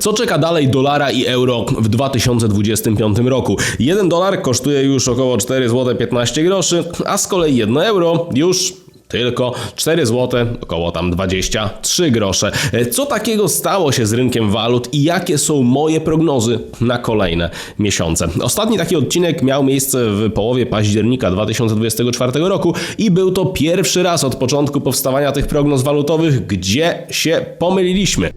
Co czeka dalej dolara i euro w 2025 roku? 1 dolar kosztuje już około 4 zł 15 groszy, a z kolei 1 euro już tylko 4 zł, około tam 23 grosze. Co takiego stało się z rynkiem walut i jakie są moje prognozy na kolejne miesiące? Ostatni taki odcinek miał miejsce w połowie października 2024 roku i był to pierwszy raz od początku powstawania tych prognoz walutowych, gdzie się pomyliliśmy.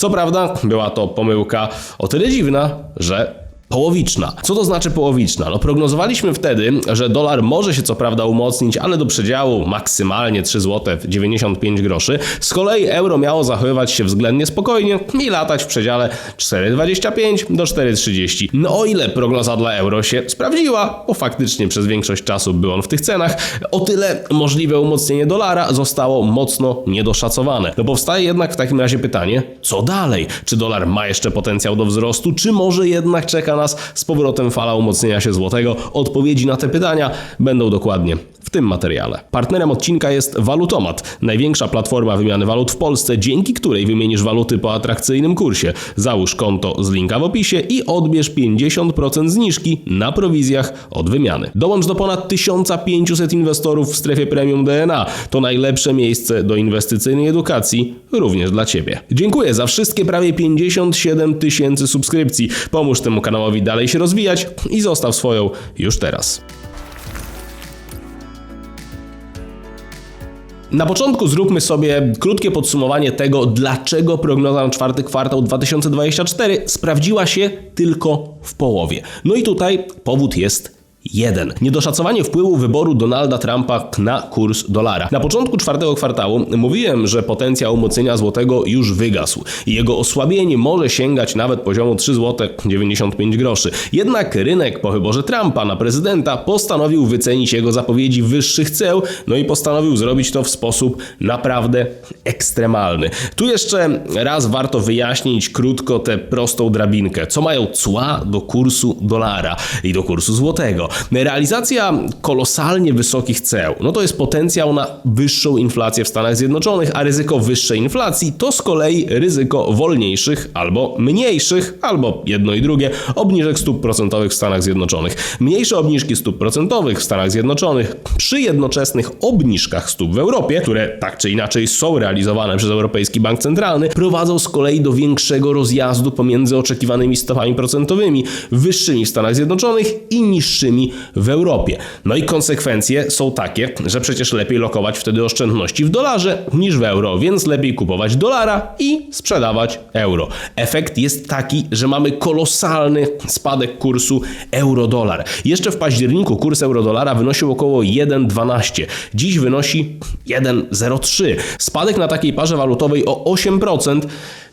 Co prawda, była to pomyłka o tyle dziwna, że Połowiczna. Co to znaczy połowiczna? No prognozowaliśmy wtedy, że dolar może się co prawda umocnić, ale do przedziału maksymalnie 3 zł 95 groszy. Z kolei euro miało zachowywać się względnie spokojnie i latać w przedziale 4,25 do 4,30. No o ile prognoza dla euro się sprawdziła, bo faktycznie przez większość czasu był on w tych cenach, o tyle możliwe umocnienie dolara zostało mocno niedoszacowane. No powstaje jednak w takim razie pytanie, co dalej? Czy dolar ma jeszcze potencjał do wzrostu, czy może jednak czeka nas z powrotem fala umocnienia się złotego? Odpowiedzi na te pytania będą dokładnie w tym materiale. Partnerem odcinka jest Walutomat, największa platforma wymiany walut w Polsce, dzięki której wymienisz waluty po atrakcyjnym kursie. Załóż konto z linka w opisie i odbierz 50% zniżki na prowizjach od wymiany. Dołącz do ponad 1500 inwestorów w strefie premium DNA. To najlepsze miejsce do inwestycyjnej edukacji, również dla Ciebie. Dziękuję za wszystkie prawie 57 tysięcy subskrypcji. Pomóż temu kanałowi dalej się rozwijać i zostaw swoją już teraz. Na początku zróbmy sobie krótkie podsumowanie tego, dlaczego prognoza na czwarty kwartał 2024 sprawdziła się tylko w połowie. No i tutaj powód jest Jeden. Niedoszacowanie wpływu wyboru Donalda Trumpa na kurs dolara. Na początku czwartego kwartału mówiłem, że potencjał umocnienia złotego już wygasł i jego osłabienie może sięgać nawet poziomu 3 zł 95 groszy. Jednak rynek po wyborze Trumpa na prezydenta postanowił wycenić jego zapowiedzi wyższych ceł, no i postanowił zrobić to w sposób naprawdę ekstremalny. Tu jeszcze raz warto wyjaśnić krótko tę prostą drabinkę. Co mają cła do kursu dolara i do kursu złotego? Realizacja kolosalnie wysokich ceł, no to jest potencjał na wyższą inflację w Stanach Zjednoczonych, a ryzyko wyższej inflacji to z kolei ryzyko wolniejszych albo mniejszych, albo jedno i drugie, obniżek stóp procentowych w Stanach Zjednoczonych. Mniejsze obniżki stóp procentowych w Stanach Zjednoczonych przy jednoczesnych obniżkach stóp w Europie, które tak czy inaczej są realizowane przez Europejski Bank Centralny, prowadzą z kolei do większego rozjazdu pomiędzy oczekiwanymi stopami procentowymi wyższymi w Stanach Zjednoczonych i niższymi w Europie. No i konsekwencje są takie, że przecież lepiej lokować wtedy oszczędności w dolarze niż w euro, więc lepiej kupować dolara i sprzedawać euro. Efekt jest taki, że mamy kolosalny spadek kursu euro-dolar. Jeszcze w październiku kurs euro-dolara wynosił około 1,12. Dziś wynosi 1,03. Spadek na takiej parze walutowej o 8%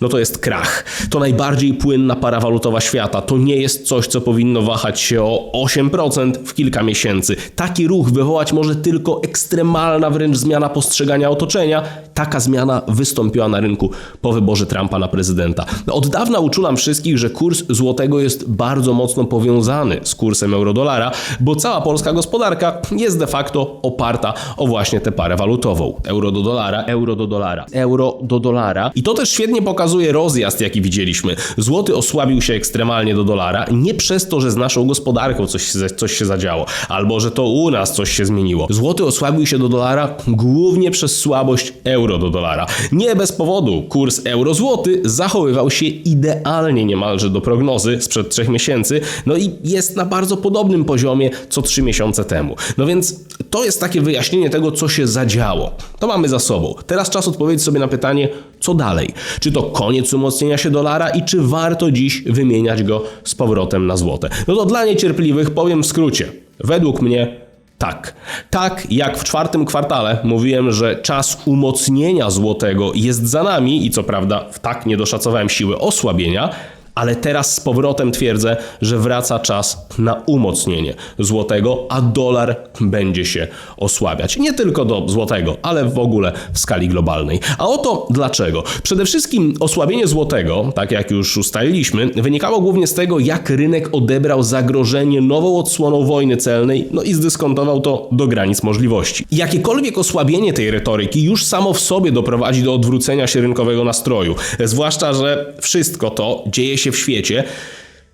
no to jest krach. To najbardziej płynna para walutowa świata. To nie jest coś, co powinno wahać się o 8% w kilka miesięcy. Taki ruch wywołać może tylko ekstremalna wręcz zmiana postrzegania otoczenia. Taka zmiana wystąpiła na rynku po wyborze Trumpa na prezydenta. Od dawna uczulam wszystkich, że kurs złotego jest bardzo mocno powiązany z kursem euro-dolara, bo cała polska gospodarka jest de facto oparta o właśnie tę parę walutową. Euro do dolara, euro do dolara, euro do dolara. I to też świetnie pokazuje rozjazd, jaki widzieliśmy. Złoty osłabił się ekstremalnie do dolara, nie przez to, że z naszą gospodarką coś, coś się zadziało, albo że to u nas coś się zmieniło. Złoty osłabił się do dolara głównie przez słabość euro do dolara. Nie bez powodu kurs euro-złoty zachowywał się idealnie niemalże do prognozy sprzed trzech miesięcy, no i jest na bardzo podobnym poziomie co trzy miesiące temu. No więc to jest takie wyjaśnienie tego, co się zadziało. To mamy za sobą. Teraz czas odpowiedzieć sobie na pytanie, co dalej? Czy to koniec umocnienia się dolara i czy warto dziś wymieniać go z powrotem na złote? No to dla niecierpliwych powiem w skrócie. Według mnie tak. Tak jak w czwartym kwartale mówiłem, że czas umocnienia złotego jest za nami i co prawda w tak nie doszacowałem siły osłabienia, ale teraz z powrotem twierdzę, że wraca czas na umocnienie złotego, a dolar będzie się osłabiać. Nie tylko do złotego, ale w ogóle w skali globalnej. A oto dlaczego. Przede wszystkim osłabienie złotego, tak jak już ustaliliśmy, wynikało głównie z tego, jak rynek odebrał zagrożenie nową odsłoną wojny celnej, no i zdyskontował to do granic możliwości. Jakiekolwiek osłabienie tej retoryki już samo w sobie doprowadzi do odwrócenia się rynkowego nastroju. Zwłaszcza, że wszystko to dzieje się w świecie,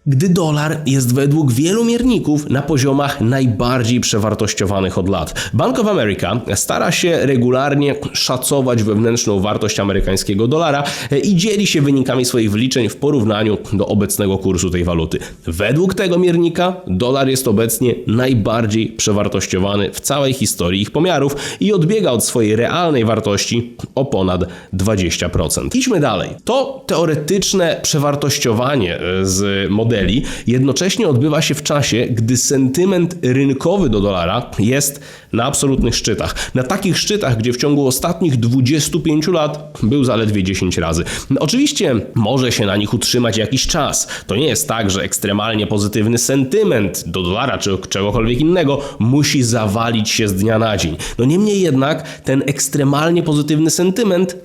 gdy dolar jest według wielu mierników na poziomach najbardziej przewartościowanych od lat. Bank of America stara się regularnie szacować wewnętrzną wartość amerykańskiego dolara i dzieli się wynikami swoich wliczeń w porównaniu do obecnego kursu tej waluty. Według tego miernika dolar jest obecnie najbardziej przewartościowany w całej historii ich pomiarów i odbiega od swojej realnej wartości o ponad 20%. Idźmy dalej. To teoretyczne przewartościowanie e, z modelu modeli jednocześnie odbywa się w czasie, gdy sentyment rynkowy do dolara jest na absolutnych szczytach. Na takich szczytach, gdzie w ciągu ostatnich 25 lat był zaledwie 10 razy. No, oczywiście może się na nich utrzymać jakiś czas. To nie jest tak, że ekstremalnie pozytywny sentyment do dolara czy czegokolwiek innego musi zawalić się z dnia na dzień. No niemniej jednak ten ekstremalnie pozytywny sentyment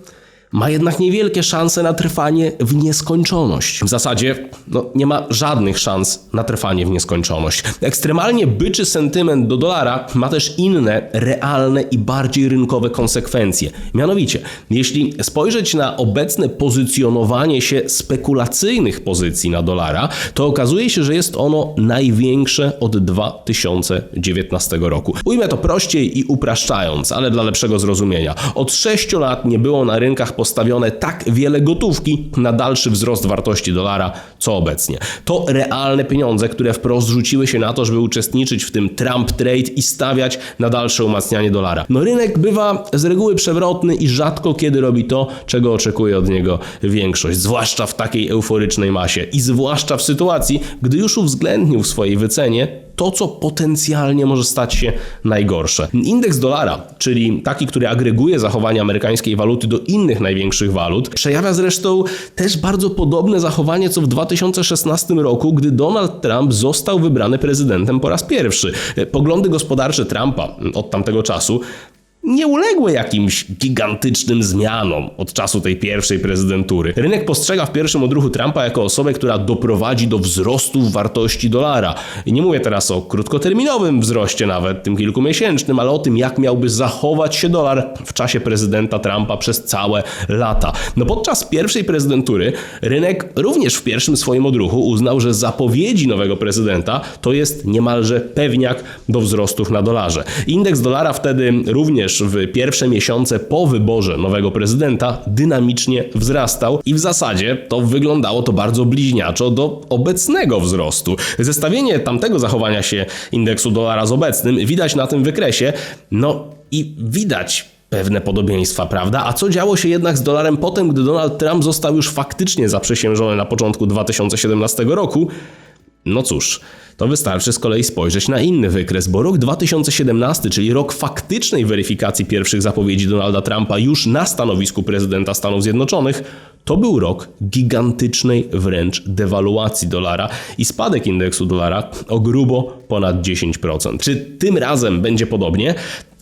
ma jednak niewielkie szanse na trwanie w nieskończoność. W zasadzie no, nie ma żadnych szans na trwanie w nieskończoność. Ekstremalnie byczy sentyment do dolara ma też inne, realne i bardziej rynkowe konsekwencje. Mianowicie, jeśli spojrzeć na obecne pozycjonowanie się spekulacyjnych pozycji na dolara, to okazuje się, że jest ono największe od 2019 roku. Ujmę to prościej i upraszczając, ale dla lepszego zrozumienia. Od 6 lat nie było na rynkach postawione tak wiele gotówki na dalszy wzrost wartości dolara, co obecnie. To realne pieniądze, które wprost rzuciły się na to, żeby uczestniczyć w tym Trump trade i stawiać na dalsze umacnianie dolara. No rynek bywa z reguły przewrotny i rzadko kiedy robi to, czego oczekuje od niego większość, zwłaszcza w takiej euforycznej masie i zwłaszcza w sytuacji, gdy już uwzględnił w swojej wycenie to, co potencjalnie może stać się najgorsze. Indeks dolara, czyli taki, który agreguje zachowanie amerykańskiej waluty do innych największych walut, przejawia zresztą też bardzo podobne zachowanie, co w 2016 roku, gdy Donald Trump został wybrany prezydentem po raz pierwszy. Poglądy gospodarcze Trumpa od tamtego czasu nie uległy jakimś gigantycznym zmianom od czasu tej pierwszej prezydentury. Rynek postrzega w pierwszym odruchu Trumpa jako osobę, która doprowadzi do wzrostu wartości dolara. I nie mówię teraz o krótkoterminowym wzroście nawet, tym kilkumiesięcznym, ale o tym, jak miałby zachować się dolar w czasie prezydenta Trumpa przez całe lata. No podczas pierwszej prezydentury rynek również w pierwszym swoim odruchu uznał, że zapowiedzi nowego prezydenta to jest niemalże pewniak do wzrostów na dolarze. Indeks dolara wtedy również w pierwsze miesiące po wyborze nowego prezydenta dynamicznie wzrastał i w zasadzie to wyglądało to bardzo bliźniaczo do obecnego wzrostu. Zestawienie tamtego zachowania się indeksu dolara z obecnym widać na tym wykresie, no i widać pewne podobieństwa, prawda? A co działo się jednak z dolarem potem, gdy Donald Trump został już faktycznie zaprzysiężony na początku 2017 roku? No cóż, to wystarczy z kolei spojrzeć na inny wykres, bo rok 2017, czyli rok faktycznej weryfikacji pierwszych zapowiedzi Donalda Trumpa już na stanowisku prezydenta Stanów Zjednoczonych, to był rok gigantycznej wręcz dewaluacji dolara i spadek indeksu dolara o grubo ponad 10%. Czy tym razem będzie podobnie?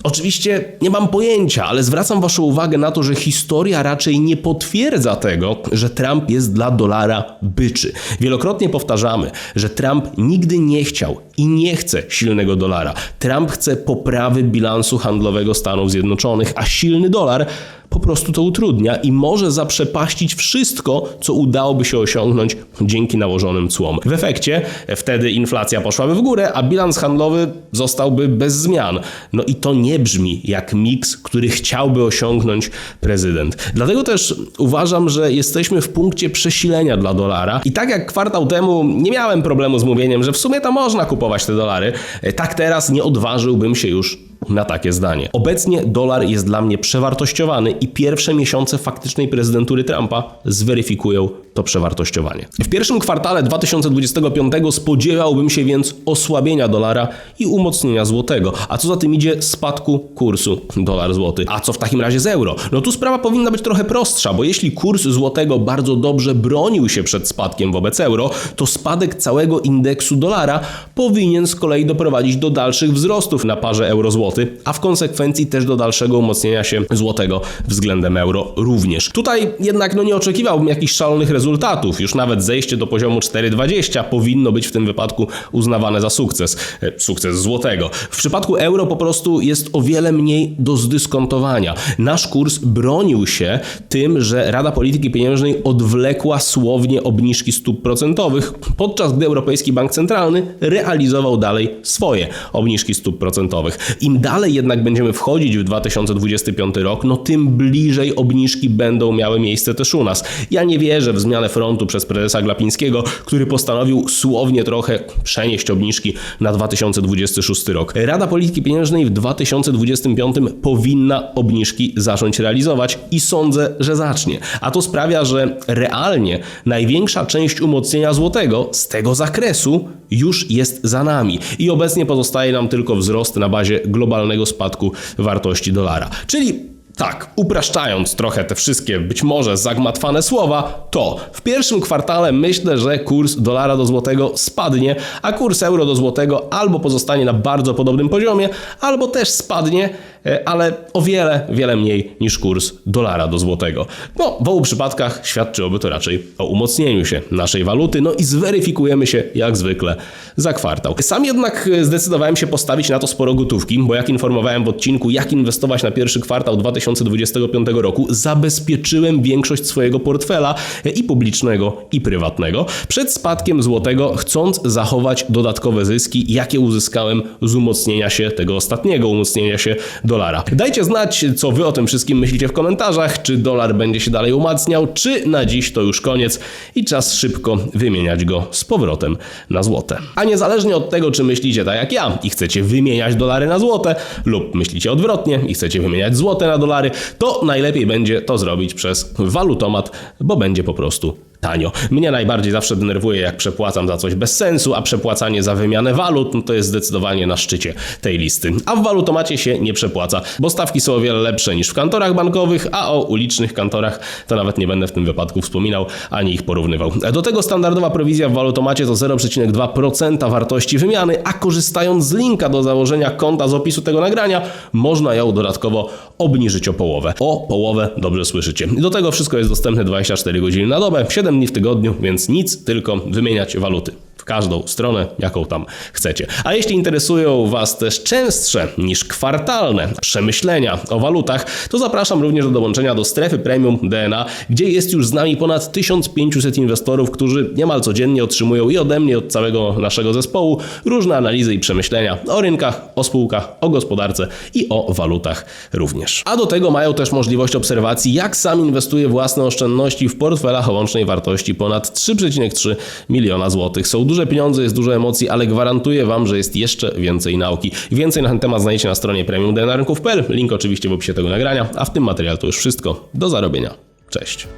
Oczywiście nie mam pojęcia, ale zwracam Waszą uwagę na to, że historia raczej nie potwierdza tego, że Trump jest dla dolara byczy. Wielokrotnie powtarzamy, że Trump nigdy nie chciał i nie chce silnego dolara. Trump chce poprawy bilansu handlowego Stanów Zjednoczonych, a silny dolar po prostu to utrudnia i może zaprzepaścić wszystko, co udałoby się osiągnąć dzięki nałożonym cłom. W efekcie wtedy inflacja poszłaby w górę, a bilans handlowy zostałby bez zmian. No i to nie brzmi jak miks, który chciałby osiągnąć prezydent. Dlatego też uważam, że jesteśmy w punkcie przesilenia dla dolara i tak jak kwartał temu nie miałem problemu z mówieniem, że w sumie to można kupować te dolary, tak teraz nie odważyłbym się już na takie zdanie. Obecnie dolar jest dla mnie przewartościowany i pierwsze miesiące faktycznej prezydentury Trumpa zweryfikują to przewartościowanie. W pierwszym kwartale 2025 spodziewałbym się więc osłabienia dolara i umocnienia złotego, a co za tym idzie spadku kursu dolar-złoty. A co w takim razie z euro? No tu sprawa powinna być trochę prostsza, bo jeśli kurs złotego bardzo dobrze bronił się przed spadkiem wobec euro, to spadek całego indeksu dolara powinien z kolei doprowadzić do dalszych wzrostów na parze euro-złoty, a w konsekwencji też do dalszego umocnienia się złotego względem euro również. Tutaj jednak no nie oczekiwałbym jakichś szalonych rezultatów. Już nawet zejście do poziomu 4,20 powinno być w tym wypadku uznawane za sukces. E, Sukces złotego. W przypadku euro po prostu jest o wiele mniej do zdyskontowania. Nasz kurs bronił się tym, że Rada Polityki Pieniężnej odwlekła słownie obniżki stóp procentowych, podczas gdy Europejski Bank Centralny realizował dalej swoje obniżki stóp procentowych. Im dalej jednak będziemy wchodzić w 2025 rok, no tym bliżej obniżki będą miały miejsce też u nas. Ja nie wierzę w zmianę frontu przez prezesa Glapińskiego, który postanowił słownie trochę przenieść obniżki na 2026 rok. Rada Polityki Pieniężnej w 2025 powinna obniżki zacząć realizować i sądzę, że zacznie. A to sprawia, że realnie największa część umocnienia złotego z tego zakresu już jest za nami i obecnie pozostaje nam tylko wzrost na bazie globalnego spadku wartości dolara. Czyli tak, upraszczając trochę te wszystkie być może zagmatwane słowa, to w pierwszym kwartale myślę, że kurs dolara do złotego spadnie, a kurs euro do złotego albo pozostanie na bardzo podobnym poziomie, albo też spadnie, e, ale o wiele, wiele mniej niż kurs dolara do złotego. No, w obu przypadkach świadczyłoby to raczej o umocnieniu się naszej waluty, no i zweryfikujemy się jak zwykle za kwartał. Sam jednak e, zdecydowałem się postawić na to sporo gotówki, bo jak informowałem w odcinku, jak inwestować na pierwszy kwartał 2025 roku, zabezpieczyłem większość swojego portfela e, i publicznego, i prywatnego przed spadkiem złotego, chcąc zachować dodatkowe zyski, jakie uzyskałem z umocnienia się tego ostatniego umocnienia się dolara. Dajcie znać, co wy o tym wszystkim myślicie w komentarzach, czy dolar będzie się dalej umacniał, czy na dziś to już koniec i czas szybko wymieniać go z powrotem na złote. A niezależnie od tego, czy myślicie tak jak ja i chcecie wymieniać dolary na złote, lub myślicie odwrotnie i chcecie wymieniać złote na dolary, to najlepiej będzie to zrobić przez walutomat, bo będzie po prostu tanio. Mnie najbardziej zawsze denerwuje, jak przepłacam za coś bez sensu, a przepłacanie za wymianę walut no to jest zdecydowanie na szczycie tej listy. A w walutomacie się nie przepłaca, bo stawki są o wiele lepsze niż w kantorach bankowych, a o ulicznych kantorach to nawet nie będę w tym wypadku wspominał, ani ich porównywał. Do tego standardowa prowizja w walutomacie to 0,2% wartości wymiany, a korzystając z linka do założenia konta z opisu tego nagrania, można ją dodatkowo obniżyć o połowę. O połowę, dobrze słyszycie. Do tego wszystko jest dostępne 24 godziny na dobę, 7 dni w tygodniu, więc nic, tylko wymieniać waluty każdą stronę, jaką tam chcecie. A jeśli interesują Was też częstsze niż kwartalne przemyślenia o walutach, to zapraszam również do dołączenia do strefy premium DNA, gdzie jest już z nami ponad 1500 inwestorów, którzy niemal codziennie otrzymują i ode mnie, od całego naszego zespołu różne analizy i przemyślenia o rynkach, o spółkach, o gospodarce i o walutach również. A do tego mają też możliwość obserwacji, jak sam inwestuje własne oszczędności w portfelach o łącznej wartości ponad 3,3 miliona złotych. Są duże pieniądze, jest dużo emocji, ale gwarantuję Wam, że jest jeszcze więcej nauki. Więcej na ten temat znajdziecie na stronie premiumdnarynków.pl. Link oczywiście w opisie tego nagrania, a w tym materiale to już wszystko. Do zarobienia. Cześć.